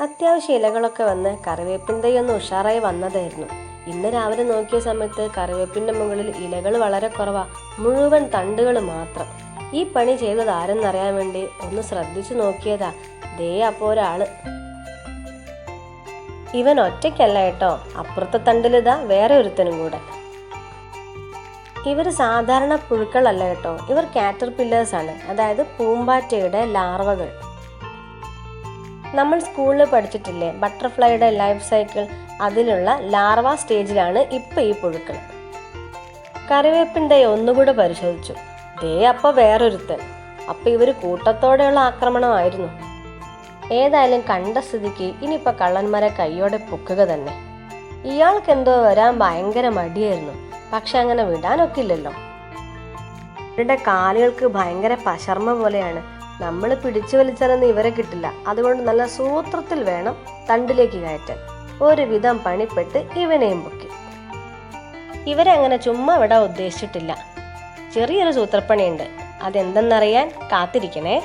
അത്യാവശ്യം ഇലകളൊക്കെ വന്ന് കറിവേപ്പിന്റെ ഒന്ന് ഉഷാറായി വന്നതായിരുന്നു. ഇന്ന് രാവിലെ നോക്കിയ സമയത്ത് കറിവേപ്പിന്റെ മുകളിൽ ഇലകൾ വളരെ കുറവാ മുഴുവൻ തണ്ടുകൾ മാത്രം. ഈ പണി ചെയ്തത് ആരെന്നറിയാൻ വേണ്ടി ഒന്ന് ശ്രദ്ധിച്ചു നോക്കിയതാ. ദേ അപ്പോ ഒരാൾ. ഇവൻ ഒറ്റയ്ക്കല്ല കേട്ടോ അപ്പുറത്തെ തണ്ടിലിതാ വേറെ ഒരുത്തനും കൂടെ. ഇവർ സാധാരണ പുഴുക്കളല്ല കേട്ടോ ഇവർ കാറ്റർ പില്ലേഴ്സ് ആണ് അതായത് പൂമ്പാറ്റയുടെ ലാർവകൾ. നമ്മൾ സ്കൂളിൽ പഠിച്ചിട്ടില്ലേ? ബട്ടർഫ്ലൈയുടെ ലൈഫ് സൈക്കിൾ അതിലുള്ള ലാർവ സ്റ്റേജിലാണ് ഇപ്പോൾ ഈ പുഴുക്കൾ. കറിവേപ്പിന്റെ ഒന്നുകൂടെ പരിശോധിച്ചു. ദേ അപ്പം വേറൊരുത്തൻ. അപ്പം ഇവർ കൂട്ടത്തോടെയുള്ള ആക്രമണമായിരുന്നു. ഏതായാലും കണ്ട സ്ഥിതിക്ക് ഇനിയിപ്പോൾ കള്ളന്മാരെ കൈയോടെ പൊക്കുക തന്നെ. ഇയാൾക്ക് എന്തോ വരാൻ ഭയങ്കര മടിയായിരുന്നു. പക്ഷെ അങ്ങനെ വിടാനൊക്കില്ലല്ലോ. ഇവരുടെ കാലുകൾക്ക് ഭയങ്കര പശർമ്മ പോലെയാണ്. നമ്മൾ പിടിച്ചു വലിച്ചാലൊന്നും ഇവരെ കിട്ടില്ല. അതുകൊണ്ട് നല്ല സൂത്രത്തിൽ വേണം തണ്ടിലേക്ക് കയറ്റാൻ. ഒരുവിധം പണിപ്പെട്ട് ഇവനെയും പൊക്കി. ഇവരങ്ങനെ ചുമ്മാ വിടാൻ ഉദ്ദേശിച്ചിട്ടില്ല. ചെറിയൊരു സൂത്രപ്പണിയുണ്ട്. അതെന്തെന്നറിയാൻ കാത്തിരിക്കണേ.